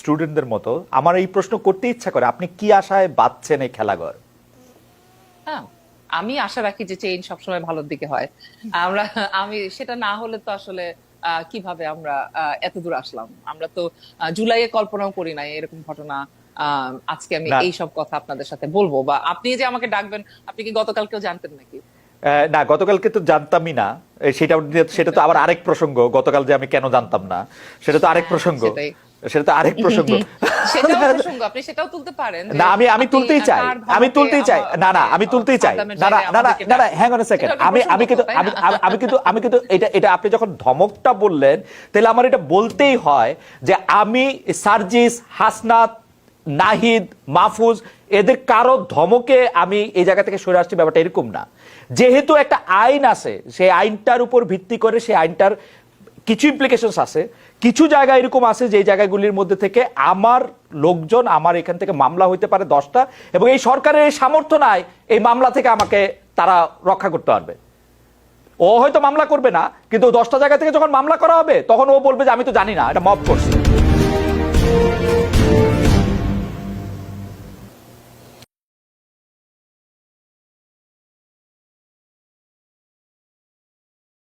স্টুডেন্টদের মতো আমার এই প্রশ্ন করতে ইচ্ছা করে আপনি কি আশায় বাঁচছেন এই খেলাঘর? হ্যাঁ আমি আশা রাখি যে চেইন সবসময় ভালোর দিকে হয়। আমরা আমি সেটা না হলে তো আসলে কীভাবে আমরা এত দূর আসলাম? আমরা তো জুলাইয়ে কল্পনাও করি নাই এরকম ঘটনা আজকে আমি এই সব কথা আপনাদের সাথে বলব। বা আপনি যে আমাকে ডাকবেন আপনি কি গতকালকেও জানতেন নাকি? না গতকালকে তো জানতামই না। সেটা সেটা তো আবার আরেক প্রসঙ্গ গতকাল যে আমি কেন জানতাম না সেটা তো আরেক হ্যাঁ, প্রসঙ্গ। সেটা তো আরেক প্রসঙ্গ। আপনি সেটাও তুলতে পারেন না আমি আমি তুলতেই চাই। আমি তুলতেই চাই। না না আমি তুলতেই চাই। না না না না না না হ্যাং অন সেকেন্ড আমি আমি কিন্তু তো, তাই আমি না? আমি- আমি কিন্তু আমি কিন্তু এটা এটা আপনি যখন ধমকটা বললেন তাহলে আমার এটা বলতেই হয় যে আমি সার্জিস হাসনাত নাহিদ মাহফুজ এদের কারও ধমকে আমি এই জায়গা থেকে সরে আসছি ব্যাপারটা এরকম না। যেহেতু একটা আইন আছে সেই আইনটার উপর ভিত্তি করে সেই আইনটার কিছু ইমপ্লিকেশনস আছে, কিছু জায়গা এরকম আছে যে জায়গাগুলির মধ্যে থেকে আমার লোকজন, আমার এখান থেকে মামলা হইতে পারে দশটা এবং এই সরকারের এই সামর্থ্য নাই, এই মামলা থেকে আমাকে তারা রক্ষা করতে পারবে। ও হয়তো মামলা করবে না, কিন্তু দশটা জায়গা থেকে যখন মামলা করা হবে, তখন ও বলবে যে আমি তো জানি না, এটা মব করছে